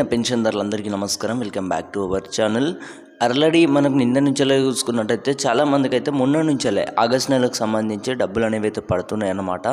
పెన్షన్దారులందరికీ నమస్కారం. Welcome back to our channel. Already మనకు నిన్న నుంచే చూసుకున్నట్టయితే చాలామందికి అయితే మొన్న నుంచే ఆగస్ట్ నెలకు సంబంధించి డబ్బులు అనేవి అయితే పడుతున్నాయి అన్నమాట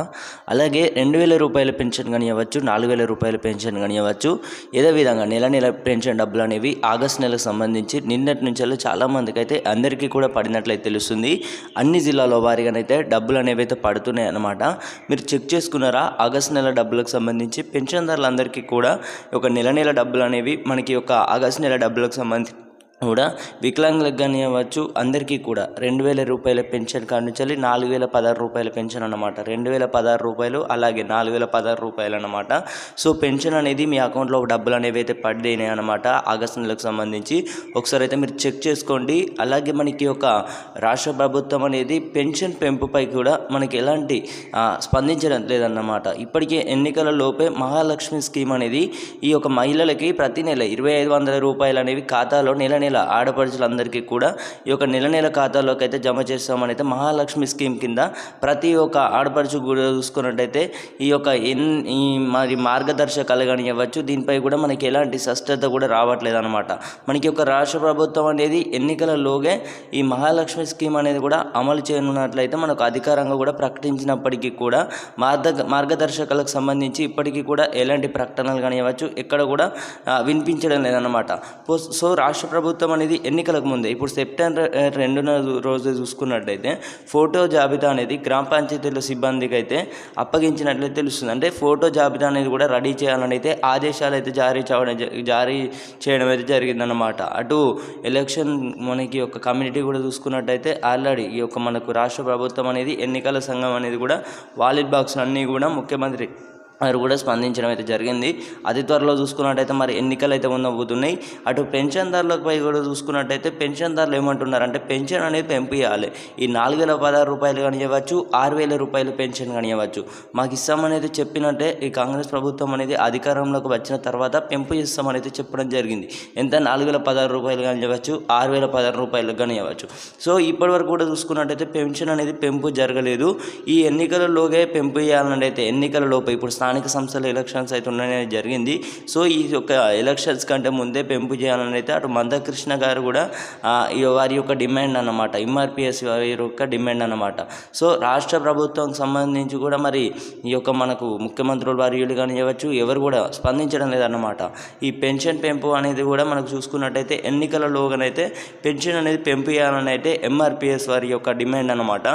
అలాగే రెండు వేల రూపాయల పెన్షన్ కానివ్వచ్చు నాలుగు వేల రూపాయల పెన్షన్ కానివ్వచ్చు ఏదో విధంగా నెల నెల పెన్షన్ డబ్బులు అనేవి ఆగస్ట్ నెలకు సంబంధించి నిన్నటి నుంచి చాలామందికి అయితే అందరికీ కూడా పడినట్లయితే తెలుస్తుంది. అన్ని జిల్లాలో వారిగానైతే డబ్బులు అనేవి అయితే పడుతున్నాయి అన్నమాట మీరు చెక్ చేసుకున్నారా? ఆగస్ట్ నెల డబ్బులకు సంబంధించి పెన్షన్దారులందరికీ కూడా ఒక నెల నెల డబ్బులు అనేవి మనకి ఒక ఆగస్ట్ నెల డబ్బులకు సంబంధించి కూడా వికలాంగులకు కానివ్వచ్చు అందరికీ కూడా. రెండు వేల రూపాయల పెన్షన్ కానించాలి నాలుగు వేల పదహారు రూపాయల పెన్షన్ అన్నమాట. రెండు వేల పదహారు రూపాయలు అలాగే నాలుగు వేల పదహారు రూపాయలు అన్నమాట. సో పెన్షన్ అనేది మీ అకౌంట్లో డబ్బులు అనేవి అయితే పడినాయి అనమాట ఆగస్టు నెలకు సంబంధించి. ఒకసారి అయితే మీరు చెక్ చేసుకోండి. అలాగే మనకి ఒక రాష్ట్ర ప్రభుత్వం అనేది పెన్షన్ పెంపుపై కూడా మనకి ఎలాంటి స్పందించడం లేదన్నమాట. ఇప్పటికే ఎన్నికల లోపే మహాలక్ష్మి స్కీమ్ అనేది ఈ యొక్క మహిళలకి ప్రతి నెల ఇరవై ఐదు వందల రూపాయలు అనేవి ఖాతాలో నెల నెల ఆడపడుచులందరికీ కూడా ఈ యొక్క నెల నెల ఖాతాలోకి అయితే జమ చేస్తామని అయితే మహాలక్ష్మి స్కీమ్ కింద ప్రతి ఒక్క ఆడపడుచు కూడా చూసుకున్నట్టయితే ఈ యొక్క ఎన్ ఈ మరి మార్గదర్శకాలు కానీ ఇవ్వచ్చు దీనిపై కూడా మనకి ఎలాంటి స్పష్టత కూడా రావట్లేదు అనమాట మనకి ఒక రాష్ట్ర ప్రభుత్వం అనేది ఎన్నికలలోగే ఈ మహాలక్ష్మి స్కీమ్ అనేది కూడా అమలు చేయనున్నట్లయితే మనకు అధికారంగా కూడా ప్రకటించినప్పటికీ కూడా మార్గ మార్గదర్శకాలకు సంబంధించి ఇప్పటికీ కూడా ఎలాంటి ప్రకటనలు కానివ్వచ్చు ఎక్కడ కూడా వినిపించడం లేదన్నమాట. సో రాష్ట్ర ప్రభుత్వం అనేది ఎన్నికలకు ముందే ఇప్పుడు సెప్టెంబర్ రెండున రోజు చూసుకున్నట్టయితే ఫోటో జాబితా అనేది గ్రామ పంచాయతీల సిబ్బందికి అయితే అప్పగించినట్లయితే తెలుస్తుంది. అంటే ఫోటో జాబితా అనేది కూడా రెడీ చేయాలని అయితే ఆదేశాలు అయితే జారీ చేయడం జారీ చేయడం అయితే జరిగిందన్నమాట. అటు ఎలక్షన్ మనకి ఒక కమ్యూనిటీ కూడా చూసుకున్నట్టయితే ఆల్రెడీ ఈ యొక్క మనకు రాష్ట్ర ప్రభుత్వం అనేది ఎన్నికల సంఘం అనేది కూడా వాలిట్ బాక్స్ అన్నీ కూడా ముఖ్యమంత్రి వారు కూడా స్పందించడం అయితే జరిగింది. అతి త్వరలో చూసుకున్నట్టయితే మరి ఎన్నికలు అయితే ఉండబోతున్నాయి అటు పెన్షన్దారులపై కూడా చూసుకున్నట్టయితే పెన్షన్దారులు ఏమంటున్నారంటే పెన్షన్ అనేది పెంపు ఇవ్వాలి ఈ నాలుగు వేల పదహారు రూపాయలు కానివ్వచ్చు ఆరు వేల రూపాయలు పెన్షన్ కానివ్వచ్చు మాకు ఇస్తామనేది చెప్పినట్టే ఈ కాంగ్రెస్ ప్రభుత్వం అనేది అధికారంలోకి వచ్చిన తర్వాత పెంపు చేస్తామనేది చెప్పడం జరిగింది. ఎంత? నాలుగు వేల పదహారు రూపాయలు కానివ్వచ్చు ఆరు వేల పదహారు రూపాయలు కానివ్వచ్చు సో ఇప్పటి వరకు కూడా చూసుకున్నట్టయితే పెన్షన్ అనేది పెంపు జరగలేదు. ఈ ఎన్నికలలోగే పెంపు చేయాలని అయితే ఎన్నికల లోపు ఇప్పుడు స్థానిక సంస్థల ఎలక్షన్స్ అయితే ఉండడం జరిగింది. సో ఈ యొక్క ఎలక్షన్స్ కంటే ముందే పెంపు చేయాలని అయితే అటు మందకృష్ణ గారు కూడా వారి యొక్క డిమాండ్ అన్నమాట ఎంఆర్పిఎస్ వారి యొక్క డిమాండ్ అన్నమాట. సో రాష్ట్ర ప్రభుత్వం సంబంధించి కూడా మరి ఈ యొక్క మనకు ముఖ్యమంత్రులు వారియులు కానివ్వచ్చు ఎవరు కూడా స్పందించడం లేదన్నమాట. ఈ పెన్షన్ పెంపు అనేది కూడా మనకు చూసుకున్నట్టయితే ఎన్నికలలోగానైతే పెన్షన్ అనేది పెంపు చేయాలని అయితే ఎంఆర్పిఎస్ వారి యొక్క డిమాండ్ అన్నమాట.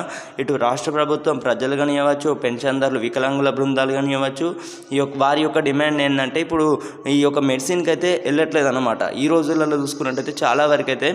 ఇటు రాష్ట్ర ప్రభుత్వం ప్రజలు కానివ్వచ్చు పెన్షన్దారులు వికలాంగుల బృందాలు కానివ్వచ్చు ఈ యొక్క వారి యొక్క డిమాండ్ ఏంటంటే ఇప్పుడు ఈ యొక్క మెడిసిన్కి అయితే వెళ్ళట్లేదు అనమాట ఈ రోజులలో చూసుకున్నట్టయితే చాలా వరకు అయితే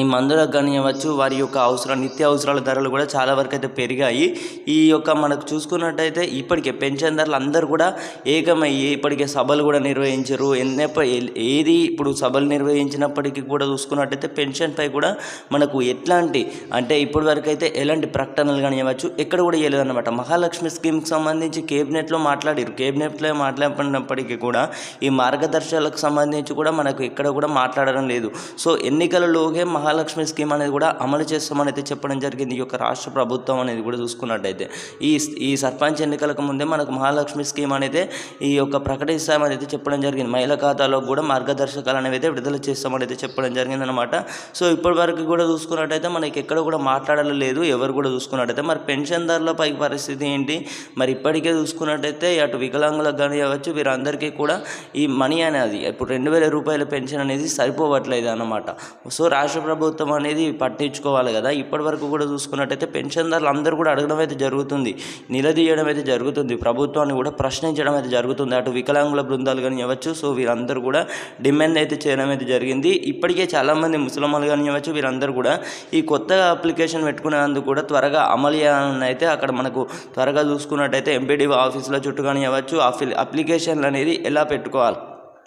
ఈ మందులకు కానివ్వచ్చు వారి యొక్క అవసరం నిత్య అవసరాల ధరలు కూడా చాలా వరకు అయితే పెరిగాయి. ఈ యొక్క మనకు చూసుకున్నట్టయితే ఇప్పటికే పెన్షన్దారులు అందరూ కూడా ఏకమయ్యి ఇప్పటికే సభలు కూడా నిర్వహించరు. ఎన్నెప్ప ఏది ఇప్పుడు సభలు నిర్వహించినప్పటికీ కూడా చూసుకున్నట్టయితే పెన్షన్పై కూడా మనకు ఎట్లాంటి అంటే ఇప్పటి వరకు అయితే ఎలాంటి ప్రకటనలు కానివ్వచ్చు ఎక్కడ కూడా చేయలేదన్నమాట మహాలక్ష్మి స్కీమ్కి సంబంధించి కేబినెట్లో మాట్లాడారు కేబినెట్లో మాట్లాడినప్పటికీ కూడా ఈ మార్గదర్శకాలకు సంబంధించి కూడా మనకు ఎక్కడ కూడా మాట్లాడడం లేదు. సో ఎన్నికలలోగే మహాలక్ష్మి స్కీమ్ అనేది కూడా అమలు చేస్తామని అయితే చెప్పడం జరిగింది. ఈ యొక్క రాష్ట్ర ప్రభుత్వం అనేది కూడా చూసుకున్నట్టయితే. ఈ ఈ సర్పంచ్ ఎన్నికలకు ముందే మనకు మహాలక్ష్మి స్కీమ్ అనేది ఈ యొక్క ప్రకటిస్తామని అయితే చెప్పడం జరిగింది. మహిళా ఖాతాలో కూడా మార్గదర్శకాలు అనేవి అయితే విడుదల చేస్తామని అయితే చెప్పడం జరిగింది అనమాట సో ఇప్పటి వరకు కూడా చూసుకున్నట్టయితే మనకి ఎక్కడ కూడా మాట్లాడలేదు ఎవరు కూడా చూసుకున్నట్టయితే. మరి పెన్షన్దారుల పై పరిస్థితి ఏంటి? మరి ఇప్పటికే చూసుకున్నట్టయితే అటు వికలాంగులకు కానీ కానివ్వచ్చు వీరందరికీ కూడా ఈ మనీ అనేది ఇప్పుడు రెండు వేల రూపాయల పెన్షన్ అనేది సరిపోవట్లేదు అన్నమాట సో రాష్ట్ర ప్రభుత్వం అనేది పట్టించుకోవాలి కదా. ఇప్పటి వరకు కూడా చూసుకున్నట్టయితే పెన్షన్దారులు అందరూ కూడా అడగడం అయితే జరుగుతుంది. నిలదీయడం అయితే జరుగుతుంది. ప్రభుత్వాన్ని కూడా ప్రశ్నించడం అయితే జరుగుతుంది. అటు వికలాంగుల బృందాలు కానివ్వచ్చు సో వీరందరూ కూడా డిమాండ్ అయితే చేయడం అయితే జరిగింది. ఇప్పటికే చాలామంది ముసలమ్మలు కానివ్వచ్చు వీరందరూ కూడా ఈ కొత్తగా అప్లికేషన్ పెట్టుకునేందుకు కూడా త్వరగా అమలు చేయాలని అయితే అక్కడ మనకు త్వరగా చూసుకున్నట్టయితే ఎంపీడీ ఆఫీసుల చుట్టూ కానివ్వచ్చు అప్లికేషన్లు అనేది ఎలా పెట్టుకోవాలి?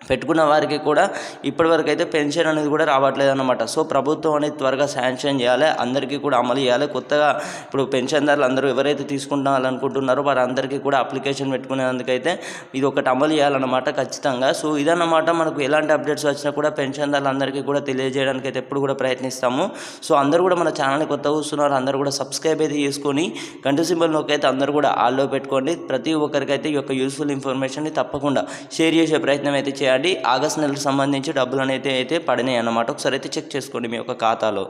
పెట్టుకున్న వారికి కూడా ఇప్పటివరకు అయితే పెన్షన్ అనేది కూడా రావట్లేదు అనమాట సో ప్రభుత్వం అనేది త్వరగా శాంక్షన్ చేయాలి అందరికీ కూడా అమలు చేయాలి. కొత్తగా ఇప్పుడు పెన్షన్దారులు అందరూ ఎవరైతే తీసుకుంటారనుకుంటున్నారో వారందరికీ కూడా అప్లికేషన్ పెట్టుకునేందుకైతే ఇది ఒకటి అమలు చేయాలన్నమాట ఖచ్చితంగా. సో ఇదన్నమాట మనకు ఎలాంటి అప్డేట్స్ వచ్చినా కూడా పెన్షన్దారులు అందరికీ కూడా తెలియజేయడానికి అయితే ఎప్పుడు కూడా ప్రయత్నిస్తాము. సో అందరూ కూడా మన ఛానల్ని కొత్త చూస్తున్నారు అందరూ కూడా సబ్స్క్రైబ్ అయితే చేసుకొని గంట సింబల్ నొక్కైతే అందరూ కూడా ఆల్లో పెట్టుకోండి. ప్రతి ఒక్కరికైతే ఈ యొక్క యూస్ఫుల్ ఇన్ఫర్మేషన్ని తప్పకుండా షేర్ చేసే ప్రయత్నం అయితే చేయాలి. చేయండి. ఆగస్ట్ నెలకు సంబంధించి డబ్బులు అనేది అయితే పడినాయి అన్నమాట ఒకసారి అయితే చెక్ చేసుకోండి మీ యొక్క ఖాతాలో.